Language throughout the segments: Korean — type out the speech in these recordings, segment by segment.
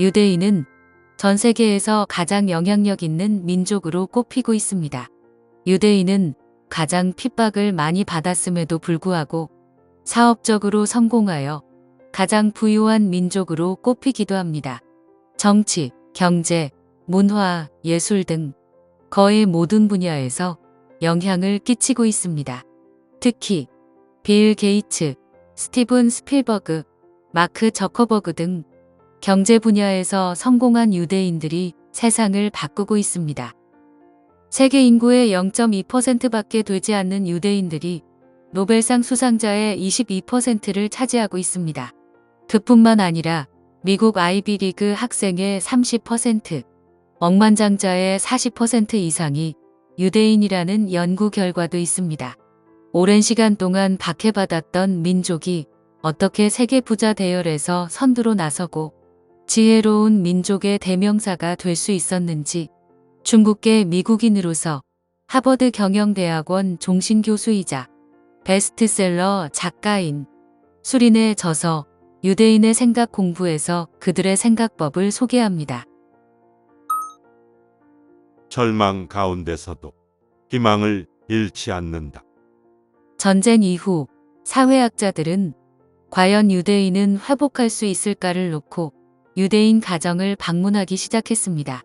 유대인은 전 세계에서 가장 영향력 있는 민족으로 꼽히고 있습니다. 유대인은 가장 핍박을 많이 받았음에도 불구하고 사업적으로 성공하여 가장 부유한 민족으로 꼽히기도 합니다. 정치, 경제, 문화, 예술 등 거의 모든 분야에서 영향을 끼치고 있습니다. 특히 빌 게이츠, 스티븐 스필버그, 마크 저커버그 등 경제 분야에서 성공한 유대인들이 세상을 바꾸고 있습니다. 세계 인구의 0.2%밖에 되지 않는 유대인들이 노벨상 수상자의 22%를 차지하고 있습니다. 그뿐만 아니라 미국 아이비리그 학생의 30%, 억만장자의 40% 이상이 유대인이라는 연구 결과도 있습니다. 오랜 시간 동안 박해받았던 민족이 어떻게 세계 부자 대열에서 선두로 나서고 지혜로운 민족의 대명사가 될 수 있었는지 중국계 미국인으로서 하버드 경영대학원 종신교수이자 베스트셀러 작가인 수린의 저서 유대인의 생각 공부에서 그들의 생각법을 소개합니다. 절망 가운데서도 희망을 잃지 않는다. 전쟁 이후 사회학자들은 과연 유대인은 회복할 수 있을까를 놓고 유대인 가정을 방문하기 시작했습니다.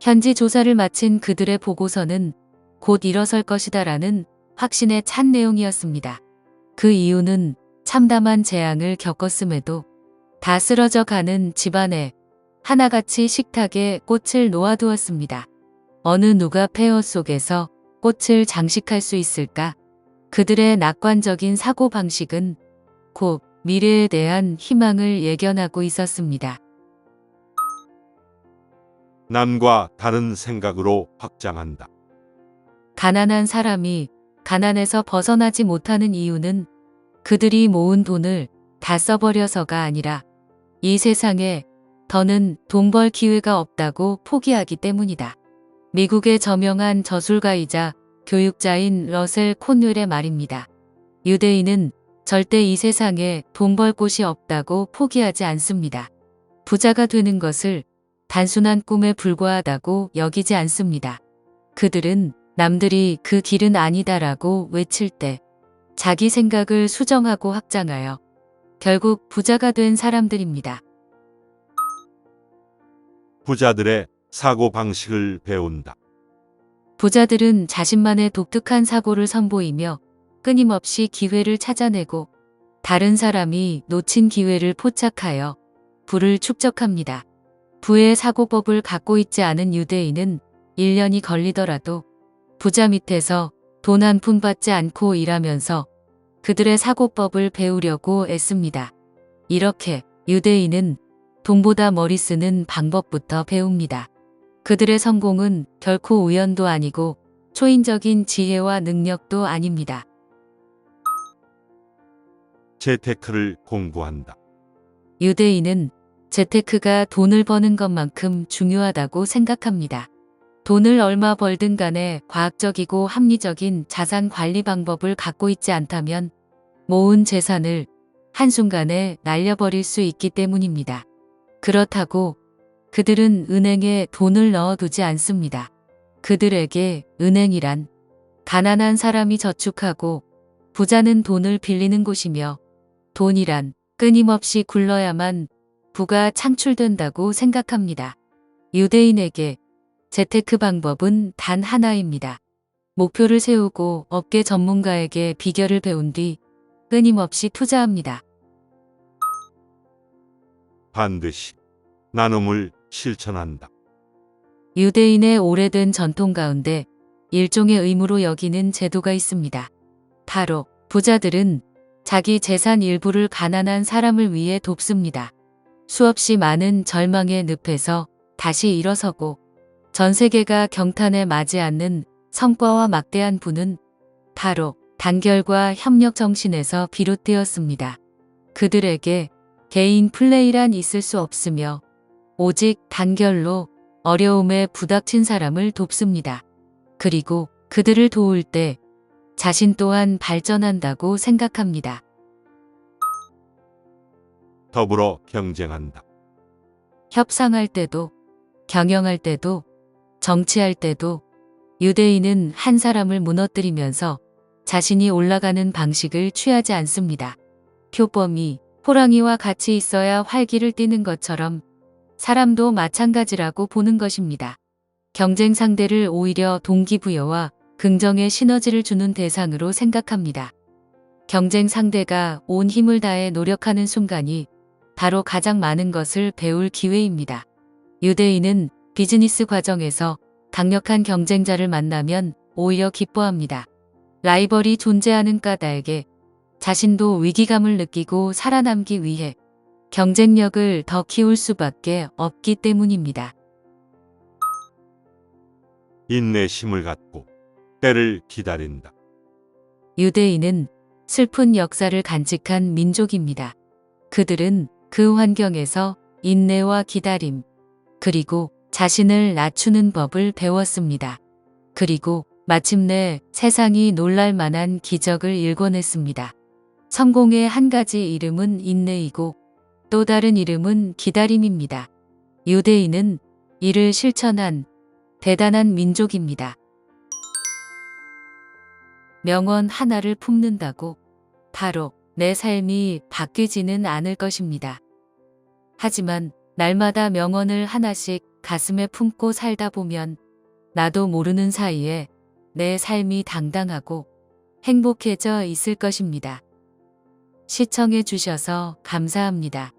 현지 조사를 마친 그들의 보고서는 곧 일어설 것이다라는 확신에 찬 내용이었습니다. 그 이유는 참담한 재앙을 겪었음에도 다 쓰러져 가는 집안에 하나같이 식탁에 꽃을 놓아두었습니다. 어느 누가 폐허 속에서 꽃을 장식할 수 있을까? 그들의 낙관적인 사고방식은 곧 미래에 대한 희망을 예견하고 있었습니다. 남과 다른 생각으로 확장한다. 가난한 사람이 가난에서 벗어나지 못하는 이유는 그들이 모은 돈을 다 써버려서가 아니라 이 세상에 더는 돈 벌 기회가 없다고 포기하기 때문이다. 미국의 저명한 저술가이자 교육자인 러셀 콘웰의 말입니다. 유대인은 절대 이 세상에 돈 벌 곳이 없다고 포기하지 않습니다. 부자가 되는 것을 단순한 꿈에 불과하다고 여기지 않습니다. 그들은 남들이 그 길은 아니다라고 외칠 때 자기 생각을 수정하고 확장하여 결국 부자가 된 사람들입니다. 부자들의 사고 방식을 배운다. 부자들은 자신만의 독특한 사고를 선보이며 끊임없이 기회를 찾아내고 다른 사람이 놓친 기회를 포착하여 부를 축적합니다. 부의 사고법을 갖고 있지 않은 유대인은 1년이 걸리더라도 부자 밑에서 돈 한 푼 받지 않고 일하면서 그들의 사고법을 배우려고 애씁니다. 이렇게 유대인은 돈보다 머리 쓰는 방법부터 배웁니다. 그들의 성공은 결코 우연도 아니고 초인적인 지혜와 능력도 아닙니다. 재테크를 공부한다. 유대인은 재테크가 돈을 버는 것만큼 중요하다고 생각합니다. 돈을 얼마 벌든 간에 과학적이고 합리적인 자산 관리 방법을 갖고 있지 않다면 모은 재산을 한순간에 날려버릴 수 있기 때문입니다. 그렇다고 그들은 은행에 돈을 넣어두지 않습니다. 그들에게 은행이란 가난한 사람이 저축하고 부자는 돈을 빌리는 곳이며 돈이란 끊임없이 굴러야만 부가 창출된다고 생각합니다. 유대인에게 재테크 방법은 단 하나입니다. 목표를 세우고 업계 전문가에게 비결을 배운 뒤 끊임없이 투자합니다. 반드시 나눔을 실천한다. 유대인의 오래된 전통 가운데 일종의 의무로 여기는 제도가 있습니다. 바로 부자들은 자기 재산 일부를 가난한 사람을 위해 돕습니다. 수없이 많은 절망의 늪에서 다시 일어서고 전 세계가 경탄에 맞지 않는 성과와 막대한 부는 바로 단결과 협력 정신에서 비롯되었습니다. 그들에게 개인 플레이란 있을 수 없으며 오직 단결로 어려움에 부닥친 사람을 돕습니다. 그리고 그들을 도울 때 자신 또한 발전한다고 생각합니다. 더불어 경쟁한다. 협상할 때도, 경영할 때도, 정치할 때도 유대인은 한 사람을 무너뜨리면서 자신이 올라가는 방식을 취하지 않습니다. 표범이 호랑이와 같이 있어야 활기를 띠는 것처럼 사람도 마찬가지라고 보는 것입니다. 경쟁 상대를 오히려 동기부여와 긍정의 시너지를 주는 대상으로 생각합니다. 경쟁 상대가 온 힘을 다해 노력하는 순간이 바로 가장 많은 것을 배울 기회입니다. 유대인은 비즈니스 과정에서 강력한 경쟁자를 만나면 오히려 기뻐합니다. 라이벌이 존재하는 까닭에 자신도 위기감을 느끼고 살아남기 위해 경쟁력을 더 키울 수밖에 없기 때문입니다. 인내심을 갖고 때를 기다린다. 유대인은 슬픈 역사를 간직한 민족입니다. 그들은 그 환경에서 인내와 기다림, 그리고 자신을 낮추는 법을 배웠습니다. 그리고 마침내 세상이 놀랄 만한 기적을 일궈냈습니다. 성공의 한 가지 이름은 인내이고 또 다른 이름은 기다림입니다. 유대인은 이를 실천한 대단한 민족입니다. 명언 하나를 품는다고 바로 내 삶이 바뀌지는 않을 것입니다. 하지만 날마다 명언을 하나씩 가슴에 품고 살다 보면 나도 모르는 사이에 내 삶이 당당하고 행복해져 있을 것입니다. 시청해 주셔서 감사합니다.